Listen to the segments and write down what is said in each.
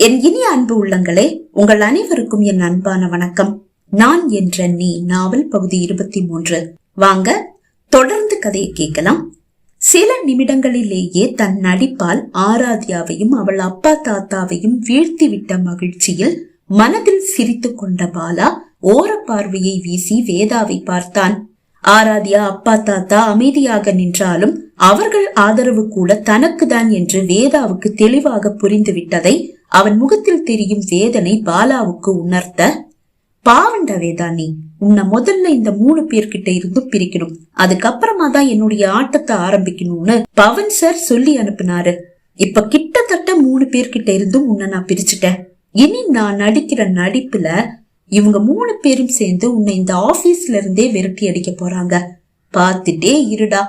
என் இனிய அன்பு உள்ளங்களே உங்கள் அனைவருக்கும் என் அன்பான வணக்கம். நான் என்ற நீ நாவல் பகுதி இருபத்தி மூன்று வாங்க தொடர்ந்து கதையை கேட்கலாம். சில நிமிடங்களிலேயே தன் நடிப்பால் ஆராத்யாவையும் அவள் அப்பா தாத்தாவையும் வீழ்த்திவிட்ட மகிழ்ச்சியில் மனதில் சிரித்து கொண்ட பாலா ஓர பார்வையை வீசி வேதாவை பார்த்தான். ஆராத்யா அப்பா தாத்தா அமைதியாக நின்றாலும் அவர்கள் ஆதரவு கூட தனக்குதான் என்று வேதாவுக்கு தெளிவாக புரிந்துவிட்டதை அவன் முகத்தில் தெரியும் வேதனை பாலாவுக்கு உணர்த்த பாவண்ட வேதா நீ உன்னை முதல்ல இந்த மூணு பேர்கிட்ட இருந்தும் பிரிக்கணும். அதுக்கப்புறமா தான் என்னுடைய ஆட்டத்தை ஆரம்பிக்கணும்னு பவன் சார் சொல்லி அனுப்புனாரு. இப்ப கிட்டத்தட்ட மூணு பேர்கிட்ட இருந்தும் உன்னை நான் பிரிச்சுட்டேன். இனி நான் நடிக்கிற நடிப்புல இவங்க மூணு பேரும் சேர்ந்து உன்னை இந்த ஆபீஸ்ல இருந்தே விரட்டி அடிக்க போறாங்க. பார்த்துட்டே இருடா.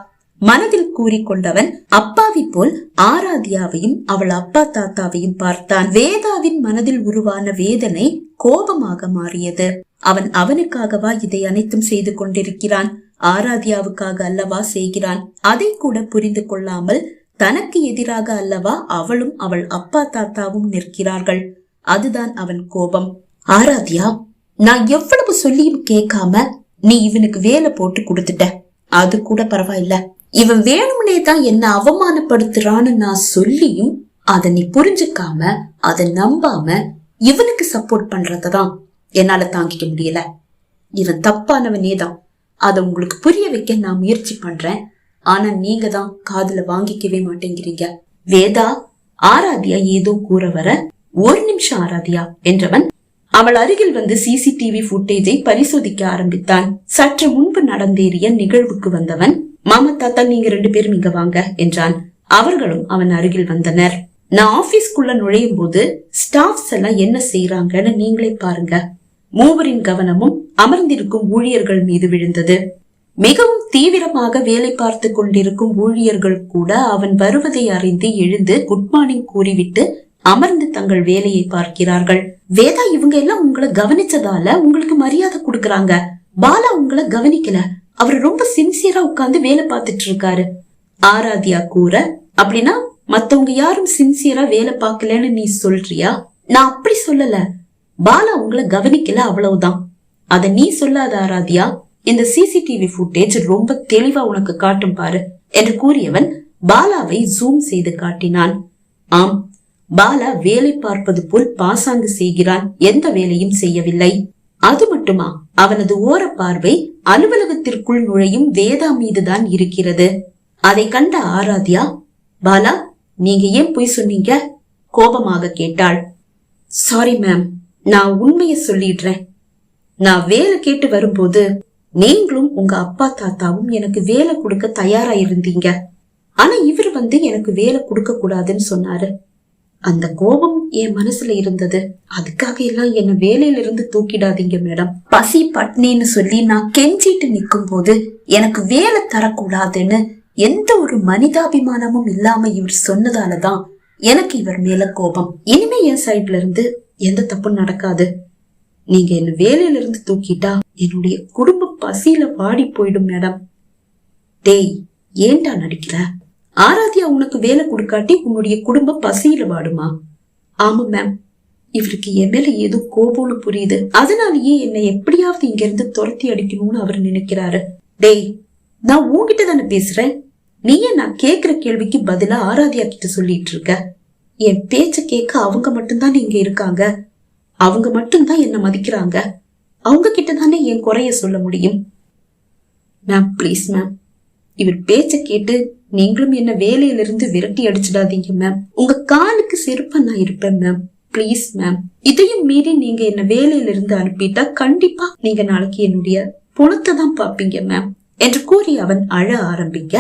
மனதில் கூறிக்கொண்டவன் அப்பாவி போல் ஆராத்யாவையும் அவள் அப்பா தாத்தாவையும் பார்த்தான். வேதாவின் மனதில் உருவான வேதனை கோபமாக மாறியது. அவன் அவனுக்காகவா இதை அனைத்தும் செய்து கொண்டிருக்கிறான்? ஆராத்யாவுக்காக அல்லவா செய்கிறான்? அதை கூட புரிந்து கொள்ளாமல் தனக்கு எதிராக அல்லவா அவளும் அவள் அப்பா தாத்தாவும் நிற்கிறார்கள். அதுதான் அவன் கோபம். ஆராத்யா நான் எவ்வளவு சொல்லியும் கேட்காம நீ இவனுக்கு வேலை போட்டு கொடுத்துட்ட. அது கூட பரவாயில்ல. இவன் வேணும்னே தான் என்ன அவமானப்படுத்துறான்னு நான் சொல்லியும் அதை நீ புரிஞ்சுக்காம அதை நம்பாம இவனுக்கு சப்போர்ட் பண்றதான் என்னால தாங்கிக்க முடியல. இவன் தப்பானவனே தான். அதை உங்களுக்கு புரிய வைக்க நான் முயற்சி பண்றேன். ஆனா நீங்க தான் காதுல வாங்கிக்கவே மாட்டேங்கிறீங்க. வேதா ஆராதியா ஏதோ கூற வர ஒரு நிமிஷம் ஆராதியா என்றவன் அவள் அருகில் வந்து சிசிடிவி புட்டேஜை பரிசோதிக்க ஆரம்பித்தான். சற்று முன்பு நடந்தேறிய நிகழ்வுக்கு வந்தவன் மாமா தாத்தா நீங்க ரெண்டு பேரும் இங்க வாங்க என்றான். அவர்களும் அவன் அருகில் வந்தனர். நான் ஆபீஸ்க்குள்ள நுழையும் போது ஸ்டாஃப்ஸ் எல்லாம் என்ன செய்யறாங்கன்னு நீங்களே பாருங்க. மூவரின் கவனமும் அமர்ந்திருக்கும் ஊழியர்கள் மீது விழுந்தது. மிகவும் தீவிரமாக வேலை பார்த்து கொண்டிருக்கும் ஊழியர்கள் கூட அவன் வருவதை அறிந்து எழுந்து குட் மார்னிங் கூறிவிட்டு அமர்ந்து தங்கள் வேலையை பார்க்கிறார்கள். வேதா இவங்க எல்லாம் உங்களை கவனிச்சதால உங்களுக்கு மரியாதை கொடுக்கறாங்க. பாலா உங்களை கவனிக்கல. அவர் ரொம்ப சின்சியரா உட்கார்ந்து வேலை பார்த்துட்டு இருக்காரு ஆராத்யா கூற அப்படின்னா மத்தவங்க யாரும் சின்சியரா வேலை பார்க்கலன்னு நீ சொல்றியா? நான் அப்படி சொல்லல. பாலா உங்களை கவனிக்கல அவ்வளவுதான். அத நீ சொல்லாத ஆராத்யா. இந்த சிசிடிவி ஃபுட்டேஜ் ரொம்ப தெளிவா உனக்கு காட்டும் பாரு என்று கூறியவன் பாலாவை ஜூம் செய்து காட்டினான். ஆம் பாலா வேலை பார்ப்பது போல் பாசாங்கு செய்கிறான். எந்த வேலையும் செய்யவில்லை. அது மட்டுமா? அவனது ஓர பார்வை அலுவலகத்திற்குள் நுழையும் வேதா மீதுதான் இருக்கிறது. அதை கண்ட ஆராத்யா பாலா நீங்க ஏன் பொய் சொன்னீங்க? கோபமாக கேட்டாள். சாரி மேம் நான் உண்மைய சொல்லிடுறேன். நான் வேலை கேட்டு வரும்போது நீங்களும் உங்க அப்பா தாத்தாவும் எனக்கு வேலை கொடுக்க தயாரா இருந்தீங்க ஆனா இவர் வந்து எனக்கு வேலை கொடுக்க கூடாதுன்னு சொன்னாரு. அந்த கோபம் என் மனசுல இருந்தது. அதுக்காக எல்லாம் என்ன வேலையில இருந்து தூக்கிடாதீங்க மேடம். பசி பட்னின்னு சொல்லி நான் கெஞ்சிட்டு நிக்கும் போது எனக்கு வேலை தரக்கூடாதுன்னு எந்த ஒரு மனிதாபிமானமும் இல்லாம இவர் சொன்னதாலதான் எனக்கு இவர் மேல கோபம். இனிமே என் சைட்ல இருந்து எந்த தப்பும் நடக்காது. நீங்க என்ன வேலையில இருந்து தூக்கிட்டா என்னுடைய குடும்ப பசியில வாடி போயிடும் மேடம். டேய் ஏன்டா நடிக்கிற? ஆராத்யா உனக்கு வேலை கொடுக்காட்டி உன்னுடைய குடும்பம் பசியில வாடுமா? ஆமா மேம் இவருக்கு என் மேல ஏதோ கோபம்னு புரியுது. அதனாலயே என்னை எப்படியாவது இங்க இருந்து துரத்தி அடிக்கணும்னு அவர் நினைக்கிறாரு. டேய் நான் உன்கிட்ட தானே பேசுறேன்? நீயே நான் கேக்குற கேள்விக்கு பதிலா ஆராதியா கிட்ட சொல்லிட்டு இருக்க. என் பேச்ச கேட்க அவங்க மட்டும்தான் இங்க இருக்காங்க. அவங்க மட்டும்தான் என்ன மதிக்கிறாங்க. அவங்க கிட்ட தானே என் குறைய சொல்ல முடியும். மேம் ப்ளீஸ் மேம் இவர் பேச்ச கேட்டு நீங்களும் என்ன வேலையிலிருந்து விரட்டி அடிச்சிடாதீங்க மேம் உங்க காலுக்கு செருப்பா நான் இருப்பேன் மேம் ப்ளீஸ் மேம் இதையும் மீறி நீங்க என்ன வேலையில இருந்து அனுப்பிட்டா கண்டிப்பா நீங்க நாளைக்கு என்னுடைய புணத்தை தான் பாப்பீங்க மேம் என்று கூறி அவன் அழ ஆரம்பிக்க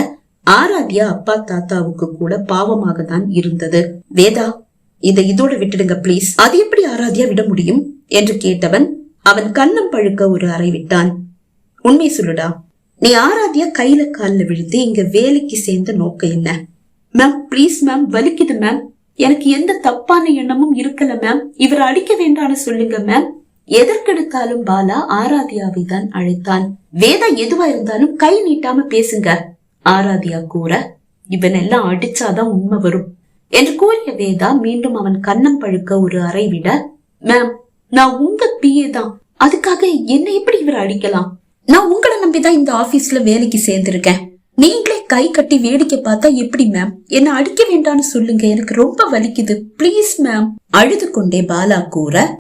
ஆராத்யா அப்பா தாத்தாவுக்கு கூட பாவமாக தான் இருந்தது. வேதா இதை இதோட விட்டுடுங்க ப்ளீஸ் அது எப்படி ஆராத்யா விட முடியும்? என்று கேட்டவன் அவன் கண்ணம் பழுக்க ஒரு அறை விட்டான். உண்மை சொல்லுடா. நீ ஆராத்தியா கையில கால்ல விழுந்து இங்க வேலைக்கு சேர்ந்த நோக்கம் என்ன? மேம் ப்ளீஸ் மேம் வலிக்குது மேம் எனக்கு எந்த தப்பான எண்ணமும் இருக்கல மேம் இவர் அடிக்க வேண்டாம்னு சொல்லுங்க மேம் எதற்கெடுத்தாலும் பாலா ஆராதியாவை தான் அழைத்தான். வேதா எதுவா இருந்தாலும் கை நீட்டாம பேசுங்க. ஆராதியா கூற இவன் எல்லாம் அடிச்சாதான் உண்மை வரும். என்று கூறிய வேதா மீண்டும் அவன் கண்ணம் பழுக்க ஒரு அறை விட மேம் நான் உங்க பிஏ தான். அதுக்காக என்ன எப்படி இவர் அடிக்கலாம்? நான் உங்களை நம்பிதான் இந்த ஆபீஸ்ல வேலைக்கு சேர்ந்திருக்கேன். நீங்களே கை கட்டி வேடிக்கை பார்த்தா எப்படி மேம் என்ன அடிக்க வேண்டாம்னு சொல்லுங்க. எனக்கு ரொம்ப வலிக்குது. ப்ளீஸ் மேம் அழுது கொண்டே பாலா கூற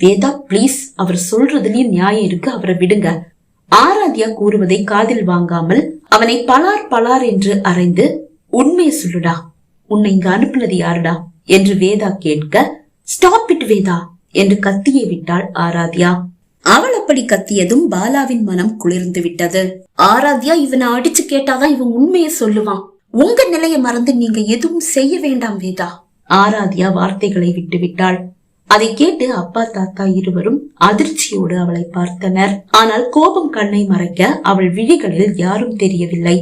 வேதா ப்ளீஸ் அவர் சொல்றதுலயும் நியாயம் இருக்கு. அவரை விடுங்க. ஆராத்யா கூறுவதை காதில் வாங்காமல் அவனை பலார் பலார் என்று அறைந்து உண்மையை சொல்லுடா. உன்னை இங்க அனுப்புனது யாருடா? என்று வேதா கேட்க ஸ்டாப் இட் வேதா. என்று கத்தியை விட்டாள் ஆராத்யா. அவள் அப்படி கத்தியதும் பாலாவின் மனம் குளிர்ந்து விட்டது. ஆராத்யா இவனை அடிச்சு கேட்டாதான் இவன் உண்மையை சொல்லுவான். உங்க நிலைய மறந்து நீங்க எதுவும் செய்ய வேண்டாம் வேதா. ஆராத்யா வார்த்தைகளை விட்டு விட்டாள் அதை கேட்டு அப்பா தாத்தா இருவரும் அதிர்ச்சியோடு அவளை பார்த்தனர். ஆனால் கோபம் கண்ணை மறைக்க அவள் விழிகளில் யாரும் தெரியவில்லை.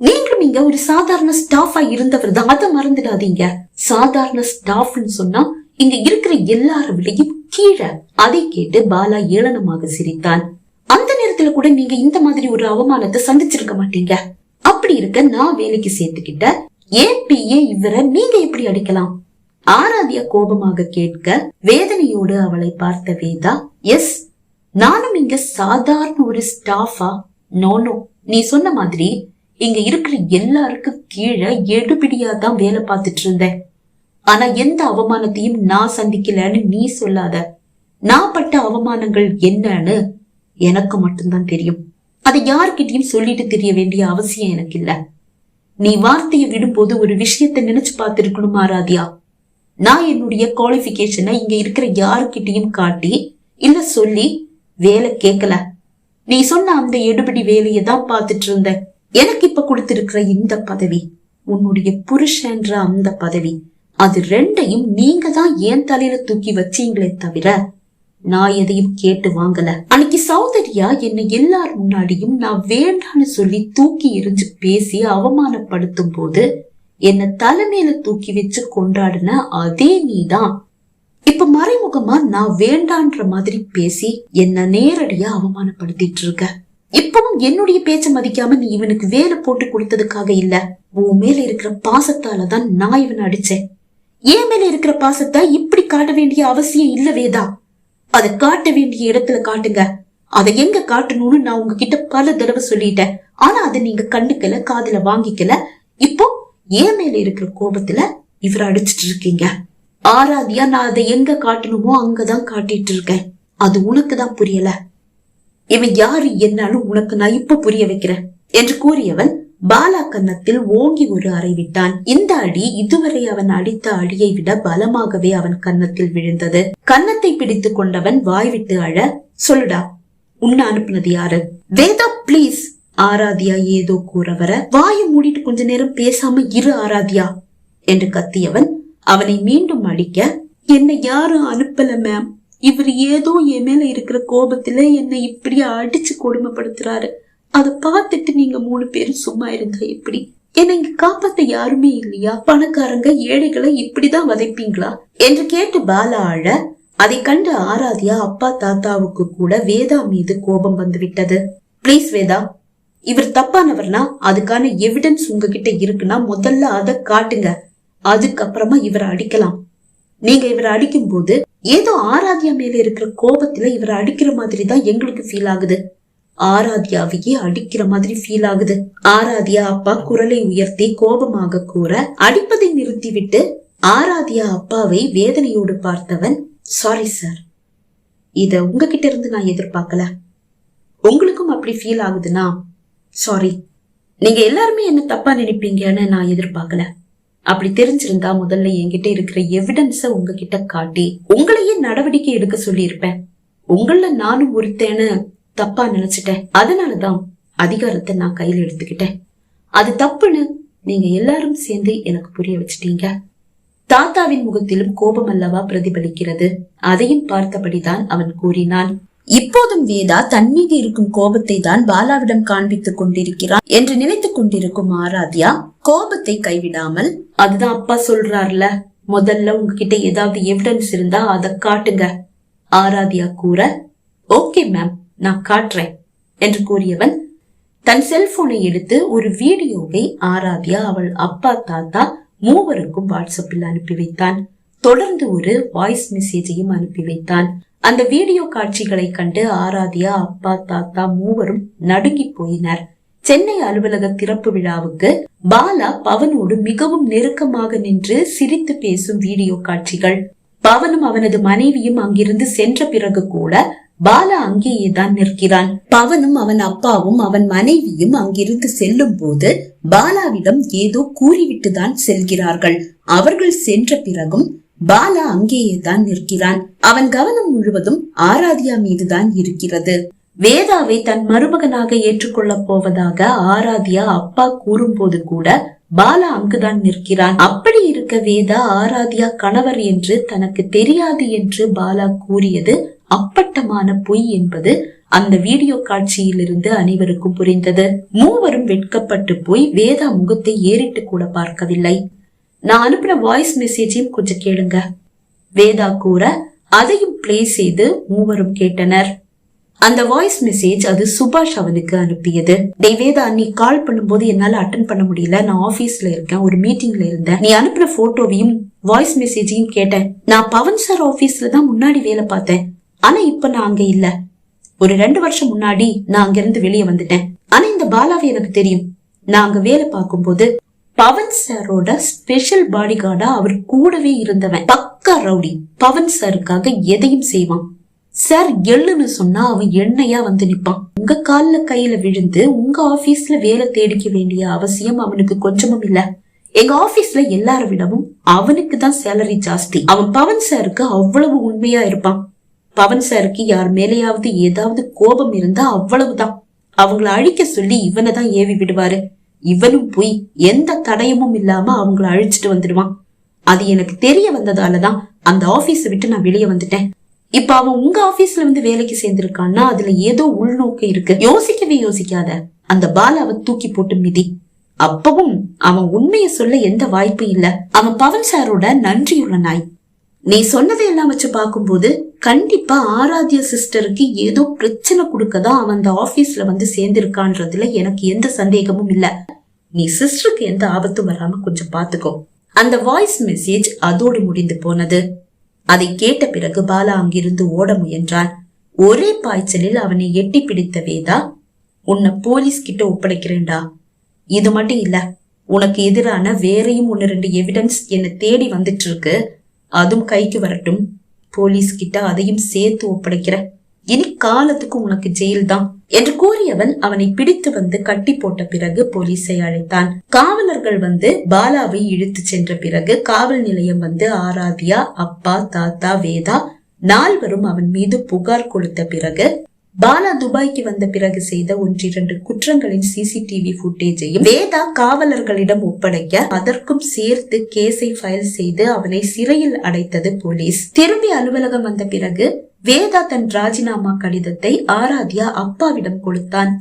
நீங்களும் இங்க ஒரு சாதாரண ஸ்டாஃபா இருந்தவர் தான் அதை மறந்துடாதீங்க. சாதாரண ஸ்டாஃப்னு சொன்னா இங்க இருக்கிற எல்லார விலையும் கீழே அதை கேட்டு பாலா ஏளனமாக சிரித்தான். அந்த நேரத்துல கூட நீங்க இந்த மாதிரி ஒரு அவமானத்தை சந்திச்சிருக்க மாட்டீங்க. அப்படி இருக்க நான் வேலைக்கு சேர்த்துக்கிட்ட ஏன் பிஏ இவரை நீங்க எப்படி அடிக்கலாம்? ஆராத்யா கோபமாக கேட்க வேதனையோடு அவளை பார்த்த வேதா எஸ் நானும் இங்க சாதாரண ஒரு ஸ்டாஃபா? நோனோ நீ சொன்ன மாதிரி இங்க இருக்கிற எல்லாருக்கும் கீழே எடுபிடியா தான் வேலை பார்த்துட்டு இருந்தேன். ஆனா எந்த அவமானத்தையும் நான் சந்திக்கலன்னு நீ சொல்லாத. நான் பட்ட அவமானங்கள் என்னன்னு எனக்கு மட்டும்தான் தெரியும். அதை யார்கிட்டயும் சொல்லிட்டு தெரிய வேண்டிய அவசியம் எனக்கு இல்ல நீ வார்த்தையை விடும்போது ஒரு விஷயத்தை நினைச்சு பார்த்திருக்கணும் ஆராதியா நான் என்னுடைய குவாலிபிகேஷனை இங்க இருக்கிற யாருக்கிட்டையும் காட்டி இல்ல சொல்லி வேலை கேட்கல நீ சொன்ன அந்த எடுபடி வேலையை தான் பார்த்துட்டு இருந்த எனக்கு இப்ப கொடுத்திருக்கிற இந்த பதவி உன்னுடைய புருஷன்ற அந்த பதவி அது ரெண்டையும் நீங்க தான் ஏன் தலையில தூக்கி வச்சீங்களே தவிர நான் எதையும் கேட்டு வாங்கல. அன்னைக்கு சௌந்தர்யா என்னை எல்லார் முன்னாடியும் நான் வேண்டான்னு சொல்லி தூக்கி எரிஞ்சு பேசி அவமானப்படுத்தும் போது என்ன தலைமையில தூக்கி வச்சு கொண்டாடின அதே நீதான். இப்ப மறைமுகமா நான் வேண்டான்ற மாதிரி பேசி என்ன நேரடியா அவமானப்படுத்திட்டு இருக்க. இப்பவும் என்னுடைய பேச்ச மதிக்காம நீ இவனுக்கு வேலை போட்டு கொடுத்ததுக்காக இல்ல உன் மேல இருக்கிற பாசத்தால தான் நான் இவனை அடிச்சேன். என் மேல இருக்கிற பாசத்தை இப்படி காட்ட வேண்டிய அவசியம் இல்ல வேதா. அதை காட்ட வேண்டிய இடத்துல காட்டுங்க. அதை எங்க காட்டணும்னு நான் உங்ககிட்ட பல தடவை சொல்லிட்டேன். ஆனா அதை நீங்க கண்டுக்கல காதுல வாங்கிக்கல. இப்போ என் மேல இருக்கிற கோபத்துல இவர் அடிச்சிட்டு இருக்கீங்க. ஆராதியா நான் அதை எங்க காட்டணுமோ அங்கதான் காட்டிட்டு இருக்கேன். அது உனக்கு தான் புரியல. இவன் யாரு என்னாலும் உனக்கு நான் இப்ப புரிய வைக்கிறேன் என்று கூறியவன் பாலா கன்னத்தில் ஓங்கி ஒரு அறை விட்டான். இந்த அடி இதுவரை அவன் அடித்த அடியை விட பலமாகவே அவன் கன்னத்தில் விழுந்தது. கன்னத்தை பிடித்துக் கொண்டவன் வாய் விட்டு அழ சொல்லுடா உன்னை அனுப்புனது யாரு? வேதா ப்ளீஸ் ஆராதியா ஏதோ கூற வர வாயை மூடிட்டு கொஞ்ச நேரம் பேசாம இரு ஆராதியா என்று கத்தியவன் அவனை மீண்டும் அடிக்க என்னை யாரும் அனுப்பல மேம் இவர் ஏதோ என் மேல இருக்கிற கோபத்துல என்னை இப்படி அடிச்சு கொடுமைப்படுத்துறாரு. அதை பார்த்துட்டு நீங்க மூணு பேரும் சும்மா இருந்தா எப்படி? என்னை இங்க காப்பாத்த யாருமே இல்லையா? பணக்காரங்க ஏழைகளை இப்படிதான் வதைப்பீங்களா? என்று கேட்டு பாலா அழ அதை கண்டு ஆராதியா அப்பா தாத்தாவுக்கு கூட வேதா மீது கோபம் வந்து விட்டது. ப்ளீஸ் வேதா இவர் தப்பானவர்னா அதுக்கான எவிடன்ஸ் உங்ககிட்ட இருக்குன்னா முதல்ல அதை காட்டுங்க. அதுக்கப்புறமா இவரை அடிக்கலாம். நீங்க இவரை அடிக்கும் போது ஏதோ ஆராத்யா மேல இருக்கிற கோபத்துல இவரை அடிக்கிற மாதிரி தான் எங்களுக்கு ஃபீல் ஆகுது. ஆராத்யாவையே அடிக்கிற மாதிரி ஃபீல் ஆகுது. ஆராத்யா அப்பா குரலை உயர்த்தி கோபமாக கூற அடிப்பதை நிறுத்திவிட்டு ஆராத்யா அப்பாவை வேதனையோடு பார்த்தவன் சாரி சார் இத உங்ககிட்ட இருந்து நான் எதிர்பார்க்கல. உங்களுக்கும் அப்படி ஃபீல் ஆகுதுன்னா சாரி நீங்க எல்லாருமே என்ன தப்பா நினைப்பீங்கன்னு நான் எதிர்பார்க்கல. அப்படி தெரிஞ்சிருந்தா முதல்ல என்கிட்ட இருக்கிற எவிடன்ஸ உங்ககிட்ட காட்டி உங்களையே நடவடிக்கை எடுக்க சொல்லியிருப்பேன். உங்கள நானும் ஒருத்தேன்னு தப்பா நினைச்சிட்டேன். அதனாலதான் அதிகாரத்தை நான் கையில எடுத்துக்கிட்டேன். அது தப்புன்னு நீங்க எல்லாரும் சேர்ந்து எனக்கு புரிய வச்சிட்டீங்க. தாத்தாவின் முகத்திலும் கோபம் அல்லவா பிரதிபலிக்கிறது. அதையும் பார்த்தபடிதான் அவன் கூறினான். இப்போதும் வேதா தன் மீது இருக்கும் கோபத்தை தான் பாலாவிடம் காண்பித்துக் கொண்டிருக்கிறான் என்று நினைத்துக் கொண்டிருக்கும் ஆராத்யா கோபத்தை கைவிடாமல் அதுதான் அப்பா சொல்றாருல முதல்ல உங்ககிட்ட ஏதாவது எவிடன்ஸ் இருந்தா அதை காட்டுங்க ஆராத்யா கூற ஓகே மேம் நான் காட்டுறேன் என்று கூறியவன் தன் செல்போனை எடுத்து ஒரு வீடியோவை ஆராத்யா அவள் அப்பா தாத்தா மூவருக்கும் வாட்ஸ்அப்பில் அனுப்பி வைத்தான். தொடர்ந்து ஒரு வாய்ஸ் மெசேஜையும் அனுப்பி வைத்தான். அந்த வீடியோ காட்சிகளை கண்டு ஆராத்யா அப்பா தாத்தா மூவரும் நடுங்கி போயினர். சென்னை அலுவலக திறப்பு விழாவுக்கு பாலா பவனோடு மிகவும் நெருக்கமாக நின்று சிரித்து பேசும் வீடியோ காட்சிகள். பவனும் அவனது மனைவியும் அங்கிருந்து சென்ற பிறகு கூட பாலா அங்கேயே தான் நிற்கிறான். பவனும் அவன் அப்பாவும் அவன் மனைவியும் அங்கிருந்து செல்லும் போது பாலாவிடம் ஏதோ கூறிவிட்டு தான் செல்கிறார்கள். அவர்கள் சென்ற பிறகும் பாலா அங்கேயே தான் நிற்கிறான். அவன் கவனம் முழுவதும் ஆராத்யா மீதுதான் இருக்கிறது. வேதாவை தன் மருமகனாக ஏற்றுக்கொள்ளப் போவதாக ஆராத்யா அப்பா கூறும்போது கூட பாலா அங்குதான் நிற்கிறான். அப்படி இருக்க வேதா ஆராத்யா கணவர் என்று தனக்கு தெரியாது என்று பாலா கூறியது அப்பட்டமான பொய் என்பது அந்த வீடியோ காட்சியில் இருந்து அனைவருக்கும் புரிந்தது. மூவரும் வெட்கப்பட்டு போய் வேதா முகத்தை ஏறிட்டு கூட பார்க்கவில்லை. நான் அனுப்பின வாய்ஸ் மெசேஜையும் கொஞ்சம் கேளுங்க. வேதா கூற அதையும் பிளே செய்து மூவரும் கேட்டனர். அந்த வாய்ஸ் மெசேஜ் அது சுபாஷ் அவனுக்கு அனுப்பியது. டே வேதா நீ கால் பண்ணும்போது என்னால அட்டன் பண்ண முடியல. நான் ஆபீஸ்ல இருக்கேன். ஒரு மீட்டிங்ல இருந்தேன். நீ அனுப்பின போட்டோவையும் வாய்ஸ் மெசேஜையும் கேட்டேன். நான் பவன் சார் ஆபீஸ்ல தான் முன்னாடி வேலை பார்த்தேன். ஆனா இப்ப நான் அங்க இல்ல. ஒரு ரெண்டு வருஷம் முன்னாடி நான் அங்க இருந்து வெளியே வந்துட்டேன். ஆனா இந்த பாலாவை எனக்கு தெரியும். நான் அங்க வேலை பார்க்கும்போது பவன் சாரோட ஸ்பெஷல் பாடி கார்டா அவர் கூடவே இருந்தவன். பக்கா ரவுடி. பவன் சாருக்காக எதையும் செய்வான். சார் எள்ளுன்னு சொன்னா அவன் எண்ணெயா வந்து நிப்பான். உங்க கால்ல கையில விழுந்து உங்க ஆபீஸ்ல வேலை தேடிக்க வேண்டிய அவசியம் அவனுக்கு கொஞ்சமும் இல்ல. எங்க ஆபீஸ்ல எல்லார விடவும் அவனுக்கு தான் சேலரி ஜாஸ்தி. அவன் பவன் சாருக்கு அவ்வளவு உண்மையா இருப்பான். பவன் சாருக்கு யார் மேலேயாவது ஏதாவது கோபம் இருந்தா அவ்வளவுதான். அவங்கள அழிக்க சொல்லி இவனை தான் ஏவி விடுவாரு. இவனும் போய் எந்த தடயமும் இல்லாம அவங்கள அழிச்சிட்டு வந்துடுவான். அது எனக்கு தெரிய வந்ததாலதான் அந்த ஆபீஸ விட்டு நான் வெளியே வந்துட்டேன். இப்ப அவன் உங்க ஆபீஸ்ல வந்து வேலைக்கு சேர்ந்திருக்கான்னா அதுல ஏதோ உள்நோக்கு இருக்கு. யோசிக்கவே யோசிக்காத. அந்த பாலாவை தூக்கி போட்டு மிதி. அப்பவும் அவன் உண்மையை சொல்ல எந்த வாய்ப்பும் இல்ல. அவன் பவன் சாரோட நன்றியுள்ள நாய். நீ சொன்னதை எல்லாம் வச்சு பார்க்கும்போது கண்டிப்பா ஆராத்திய சிஸ்டருக்கு ஏதோ பிரச்சனை கொடுக்கதான் அவன் அந்த ஆபீஸ்ல வந்து சேர்ந்திருக்கான்றதுல எனக்கு எந்த சந்தேகமும் இல்ல. நீ சிஸ்டருக்கு எந்த ஆபத்தும் வராம கொஞ்சம் பாத்துக்கோ. அந்த வாய்ஸ் மெசேஜ் அதோடு முடிந்து போனது. அதை கேட்ட பிறகு பாலா அங்கிருந்து ஓட முயன்றான். ஒரே பாய்ச்சலில் அவனை எட்டி பிடித்த வேதா உன்னை போலீஸ் கிட்ட ஒப்படைக்கிறேன்டா. இது மட்டும் இல்ல உனக்கு எதிரான வேறையும் ஒன்னு ரெண்டு எவிடன்ஸ் என்னை தேடி வந்துட்டு இருக்கு. அதுவும் கைக்கு வரட்டும். போலீஸ் கிட்ட அதையும் சேர்த்து ஒப்படைக்கிற. இனி காலத்துக்கு உனக்கு ஜெயில் தான் என்று கூறியவன் அவனை பிடித்து வந்து கட்டி போட்ட பிறகு போலீஸை அழைத்தான். காவலர்கள் வந்து பாலாவை இழுத்து சென்ற பிறகு காவல் நிலையம் வந்து ஆராத்யா அப்பா தாத்தா வேதா நால்வரும் அவன் மீது புகார் கொடுத்த பிறகு பாலா துபாய்க்கு வந்த பிறகு செய்த ஒன்றிரண்டு குற்றங்களின் சிசிடிவி புட்டேஜையும் வேதா காவலர்களிடம் ஒப்படைக்க அதற்கும் சேர்த்து கேஸை ஃபைல் செய்து அவனை சிறையில் அடைத்தது போலீஸ். திரும்பி அலுவலகம் வந்த பிறகு வேதா தன் ராஜினாமா கடிதத்தை ஆராத்யா அப்பாவிடம் கொடுத்தான்.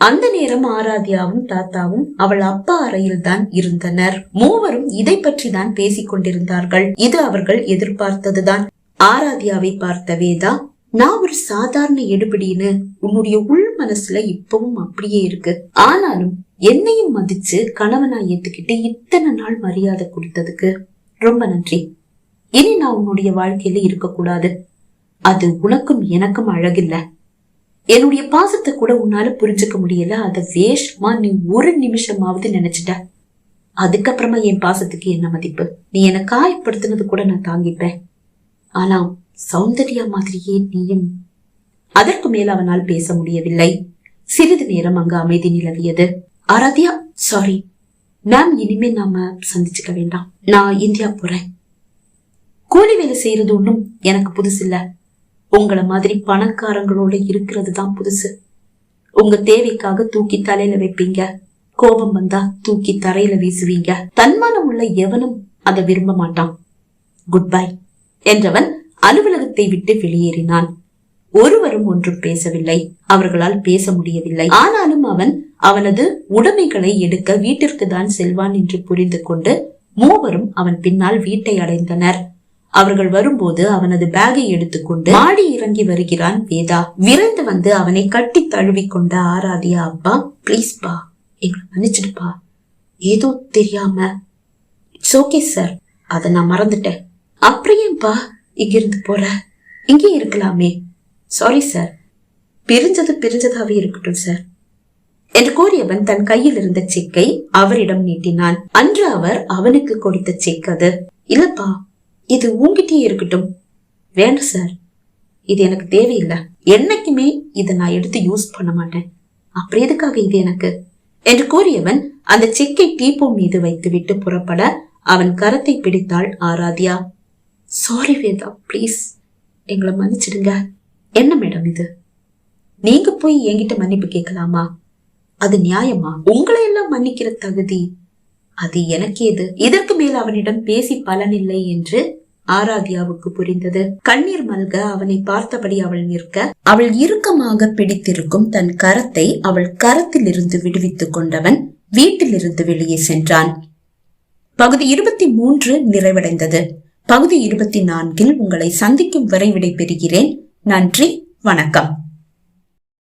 அந்த நேரம் ஆராத்யாவும் தாத்தாவும் அவள் அப்பா அறையில் தான் இருந்தனர். மூவரும் இதை பற்றி தான் பேசிக் கொண்டிருந்தார்கள். இது அவர்கள் எதிர்பார்த்ததுதான். ஆராத்யாவை பார்த்த வேதா நான் ஒரு சாதாரண எடுபடின்னு உன்னுடைய உள் மனசுல இப்பவும் அப்படியே இருக்கு. ஆனாலும் என்னையும் மதிச்சு கணவனா ஏத்துக்கிட்டு இத்தனை நாள் மரியாதை கொடுத்ததுக்கு ரொம்ப நன்றி. இனி நான் உன்னுடைய வாழ்க்கையில இருக்கக்கூடாது. அது உனக்கும் எனக்கும் அழகில்ல. என்னுடைய பாசத்தை கூட உன்னால புரிஞ்சுக்க முடியல. அத வேஷமா நீ ஒரு நிமிஷமாவது நினைச்சிட்ட. அதுக்கப்புறமா என் பாசத்துக்கு என்ன மதிப்பு? நீ என்னை காயப்படுத்தினது கூட நான் தாங்கிப்பேன். ஆனா சௌந்தர்யா மாதிரியே நீயும். அதற்கு மேல் அவனால் பேச முடியவில்லை. சிறிது நேரம் அங்கு அமைதி நிலவியது. ஆராத்யா சாரி மேம் இனிமே நாம சந்திச்சுக்க வேண்டாம். நான் இந்தியா போறேன். கூலி வேலை செய்யறது ஒன்றும் எனக்கு புதுசு இல்ல. உங்களை மாதிரி பணக்காரங்களோட இருக்கிறது தான் புதுசு. உங்க தேவைக்காக தூக்கி தலையில வைப்பீங்க. கோபம் வந்தா தூக்கி தரையில வீசுவீங்க. தன்மானம் உள்ள எவனும் அதை விரும்ப மாட்டான். குட் பை என்றவன் அலுவலகத்தை விட்டு வெளியேறினான். ஒருவரும் ஒன்றும் பேசவில்லை. அவர்களால் பேச முடியவில்லை. ஆனாலும் அவன் அவனது உடைமைகளை எடுக்க வீட்டிற்கு தான் செல்வான் என்று புரிந்து கொண்டு மூவரும் அவன் பின்னால் வீட்டை அடைந்தனர். அவர்கள் வரும்போது அவனது பேகை எடுத்துக்கொண்டு மாடி இறங்கி வருகிறான் வேதா. விரைந்து வந்து அவனை கட்டி தழுவி கொண்ட ஆராதியா அப்பா பிளீஸ் பா. எங்களை மன்னிச்சிடுப்பா. ஏதோ தெரியாம. இட்ஸ் ஓகே சார் அதை நான் மறந்துட்டேன். அப்படியேப்பா. இங்கிருந்து போற. இங்கே இருக்கலாமே. சாரி சார் பிரிஞ்சது பிரிஞ்சதாவே இருக்கட்டும் சார் என்று கூறியவன் தன் கையில் இருந்த செக்கை அவரிடம் நீட்டினான். அன்று அவர் அவனுக்கு கொடுத்த செக் அது. இல்லப்பா இது உன்கிட்டயே இருக்கட்டும். வேண்டாம் சார் இது எனக்கு தேவையில்லை. என்னைக்குமே இதை நான் எடுத்து யூஸ் பண்ண மாட்டேன். அப்படி எதுக்காக இது எனக்கு? என்று கூறியவன் அந்த செக்கை டீப்போ மீது வைத்துவிட்டு புறப்பட அவன் கரத்தை பிடித்தாள் ஆராத்யா. சாரி வேதா ப்ளீஸ் எங்களை மன்னிச்சிடுங்க. என்ன மேடம் இது? நீங்க போய் என்கிட்ட மன்னிப்பு கேட்கலாமா? அது நியாயமா? உங்களை எல்லாம் மன்னிக்கிற தகுதி. அது எனக்கேது இதற்கு மேல் அவனிடம் பேசி பலனில்லை என்று ஆராத்யாவுக்கு புரிந்தது. கண்ணீர் மல்க அவனை பார்த்தபடி அவள் நிற்க அவள் இறுக்கமாக பிடித்திருக்கும் தன் கரத்தை அவள் கரத்தில் இருந்து விடுவித்துக் கொண்டவன் வீட்டிலிருந்து வெளியே சென்றான். பகுதி இருபத்தி மூன்று நிறைவடைந்தது. பகுதி இருபத்தி நான்கில் உங்களை சந்திக்கும் வரை விடைபெறுகிறேன். நன்றி வணக்கம்.